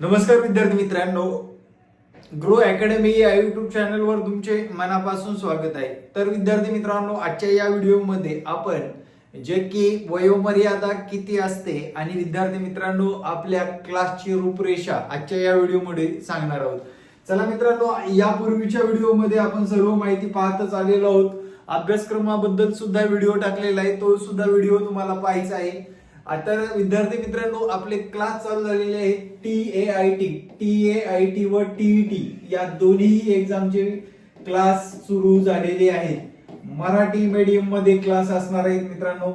नमस्कार विद्यार्थी मित्रांनो. ग्रो अकॅडमी या युट्यूब चॅनलवर तुमचे मनापासून स्वागत आहे. तर विद्यार्थी मित्रांनो आजच्या या व्हिडिओमध्ये आपण जे की वयोमर्यादा किती असते आणि विद्यार्थी मित्रांनो आपल्या क्लासची रूपरेषा आजच्या या व्हिडिओमध्ये सांगणार आहोत. चला मित्रांनो यापूर्वीच्या व्हिडिओमध्ये आपण सर्व माहिती पाहतच आलेलो आहोत. अभ्यासक्रमाबद्दल सुद्धा व्हिडिओ टाकलेला आहे तो सुद्धा व्हिडिओ तुम्हाला पाहायचा आहे. आता विद्यार्थी मित्रांनो आपले क्लास चालू झालेले आहेत T A I T T A I T व टीईटी या दोन्ही एक्झामचे क्लास सुरू झालेले आहेत. मराठी मीडियममध्ये क्लास असणार आहेत मित्रांनो.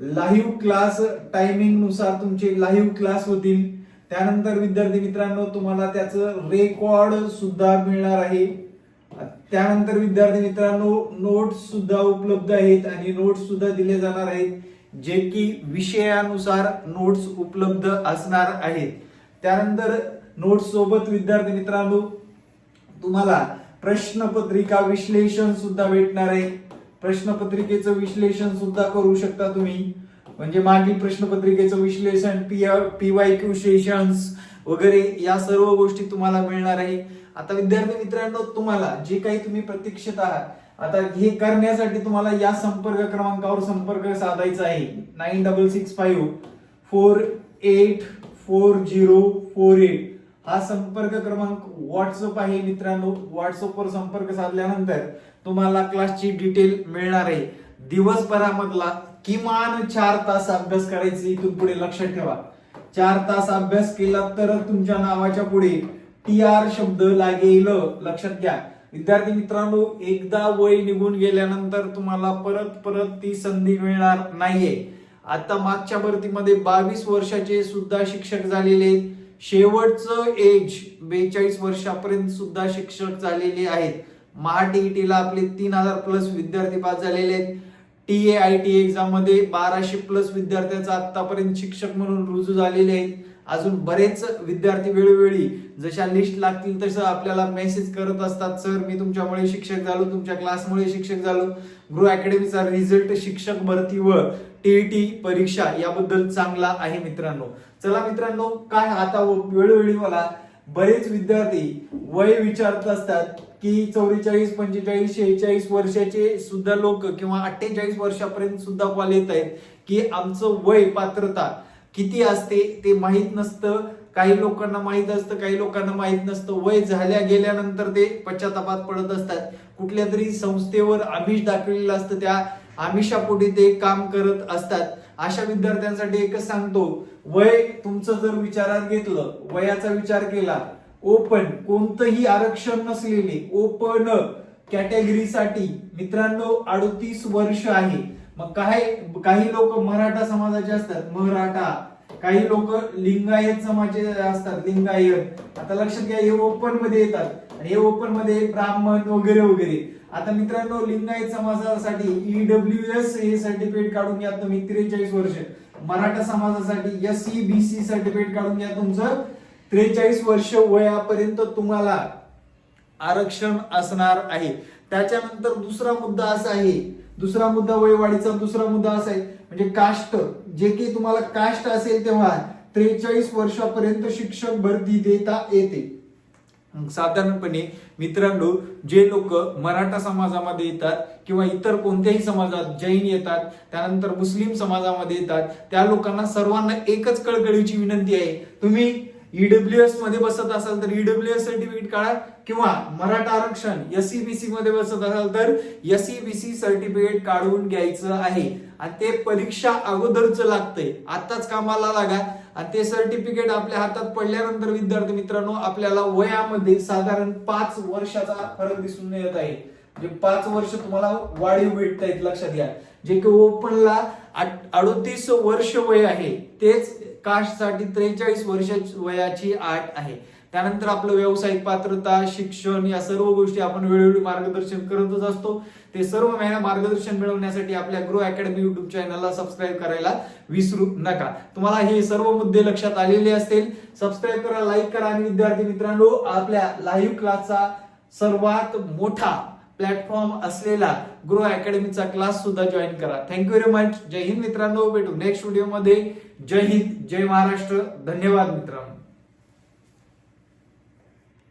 लाईव्ह क्लास टायमिंगनुसार तुमचे लाईव्ह क्लास होतील. त्यानंतर विद्यार्थी मित्रांनो तुम्हाला त्याचं रेकॉर्ड सुद्धा मिळणार आहे. त्यानंतर विद्यार्थी मित्रांनो नोट्स सुद्धा उपलब्ध आहेत आणि नोट्स सुद्धा दिले जाणार आहेत. जे की विषयानुसार नोट्स उपलब्ध असणार आहेत. त्यानंतर नोट्स सोबत विद्यार्थी मित्रांनो तुम्हाला प्रश्नपत्रिका विश्लेषण सुद्धा भेटणार आहे. प्रश्नपत्रिकेचं विश्लेषण सुद्धा करू शकता तुम्ही. म्हणजे मागील प्रश्नपत्रिकेचं विश्लेषण P P Y Q sessions वगैरे या सर्व गोष्टी तुम्हाला मिळणार आहे. आता विद्यार्थी मित्रांनो तुम्हाला जे काही तुम्ही प्रतीक्षित आहात आता हे करण्यासाठी तुम्हाला या संपर्क क्रमांकावर संपर्क साधायचा आहे. Nine double six five four eight four zero four eight. हा संपर्क क्रमांक व्हॉट्सअप आहे मित्रांनो. व्हॉट्सअपवर संपर्क साधल्यानंतर तुम्हाला क्लासची डिटेल मिळणार आहे. दिवसभरामधला किमान चार तास अभ्यास करायचे इथून पुढे लक्षात ठेवा. चार तास अभ्यास केला तर तुमच्या नावाच्या पुढे टी आर शब्द लागेल. लक्षात घ्या. विद्यार्थी मित्रांनो एकदा वय निघून गेल्यानंतर तुम्हाला परत परत ती संधी मिळणार नाहीये. आता मागच्या भरतीमध्ये बावीस वर्षाचे सुद्धा शिक्षक झालेले आहेत. शेवटचं एज बेचाळीस वर्षापर्यंत सुद्धा शिक्षक झालेले आहेत. महाटीईटीला आपले तीन हजार प्लस विद्यार्थी पास झालेले आहेत. टी ए आय टी एक्झाममध्ये बाराशे प्लस विद्यार्थ्यांचा आतापर्यंत शिक्षक म्हणून रुजू झालेले आहेत. अजून बरेच विद्यार्थी वेळोवेळी जशा लिस्ट लागतील तसं आपल्याला मेसेज करत असतात. सर मी तुमच्यामुळे शिक्षक झालो तुमच्या क्लासमुळे शिक्षक झालो. गृह अकॅडमीचा रिझल्ट शिक्षक भरती व टीईटी परीक्षा याबद्दल चांगला आहे मित्रांनो. चला मित्रांनो काय आता वेळोवेळी मला बरेच विद्यार्थी वय विचारत असतात की चौवेचाळीस पंचेचाळीस शेहेचाळीस वर्षाचे सुद्धा लोक किंवा अठ्ठेचाळीस वर्षापर्यंत सुद्धा कॉल येत आहेत की आमचं वय पात्रता किती असते ते माहीत नसतं. काही लोकांना माहीत असतं काही लोकांना माहीत नसतं. वय झाल्या गेल्यानंतर ते पश्चातापात पडत असतात. कुठल्या तरी संस्थेवर आमिष दाखवलेलं असतं त्या आमिषापोटी ते काम करत असतात. अशा विद्यार्थ्यांसाठी एकच सांगतो वय तुमचं जर विचारात घेतलं वयाचा विचार केला ओपन कोणतंही आरक्षण नसलेले ओपन कॅटेगरीसाठी मित्रांनो अडतीस वर्ष आहे. मग काही काही लोक मराठा समाजाचे असतात मराठा. काही लोक लिंगायत समाजाचे असतात लिंगायत. आता लक्षात घ्या हे ओपनमध्ये येतात. आणि हे ओपनमध्ये ब्राह्मण वगैरे वगैरे. आता मित्रांनो लिंगायत समाजासाठी ईडब्ल्यू एस हे सर्टिफिकेट काढून घ्या तुम्ही त्रेचाळीस वर्ष. मराठा समाजासाठी S C B C certificate काढून घ्या तुमचं त्रेचाळीस वर्ष वयापर्यंत तुम्हाला आरक्षण असणार आहे. त्याच्यानंतर दुसरा मुद्दा असा आहे दुसरा मुद्दा वयवाढीचा दुसरा मुद्दा असा आहे म्हणजे कास्ट जे की तुम्हाला कास्ट असेल तेव्हा त्रेचाळीस वर्षापर्यंत शिक्षक भरती देता येते. साधारणपणे मित्रांनो जे लोक मराठा समाजामध्ये येतात किंवा इतर कोणत्याही समाजात जैन येतात त्यानंतर मुस्लिम समाजामध्ये येतात त्या लोकांना सर्वांना एकच कळकळीची विनंती आहे. तुम्ही ईडब्ल्यू एसमध्ये बसत असाल तर ईडब्ल्यू एस सर्टिफिकेट काढा. किंवा मराठा आरक्षण एसमध्ये बसत असाल तर एस सर्टिफिकेट काढून घ्यायचं आहे. आणि ते परीक्षा अगोदरच लागतंय. आताच कामाला लागा. आणि ते सर्टिफिकेट आपल्या हातात पडल्यानंतर विद्यार्थी मित्रांनो आपल्याला वयामध्ये साधारण पाच वर्षाचा फरक दिसून येत आहे. म्हणजे पाच वर्ष तुम्हाला वाढीव भेटत आहेत लक्षात घ्या. जे की ओपनला अडतीस वर्ष वय आहे तेच कास्टसाठी त्रेचाळीस वर्ष वयाची आठ आहे. त्यानंतर आपलं व्यावसायिक पात्रता शिक्षण या सर्व गोष्टी आपण वेळोवेळी मार्गदर्शन करतच असतो. ते सर्व महिना मार्गदर्शन मिळवण्यासाठी आपल्या ग्रो अकॅडमी युट्यूब चॅनलला सबस्क्राईब करायला विसरू नका. तुम्हाला हे सर्व मुद्दे लक्षात आलेले असतील सबस्क्राईब करा लाईक करा. आणि विद्यार्थी मित्रांनो आपल्या लाईव्ह क्लासचा सर्वात मोठा प्लॅटफॉर्म असलेला ग्रो अकॅडमीचा क्लास सुद्धा जॉईन करा. थँक्यू व्हेरी मच जय हिंद मित्रांनो. भेटू नेक्स्ट व्हिडिओमध्ये जय हिंद जय महाराष्ट्र. धन्यवाद मित्रांनो.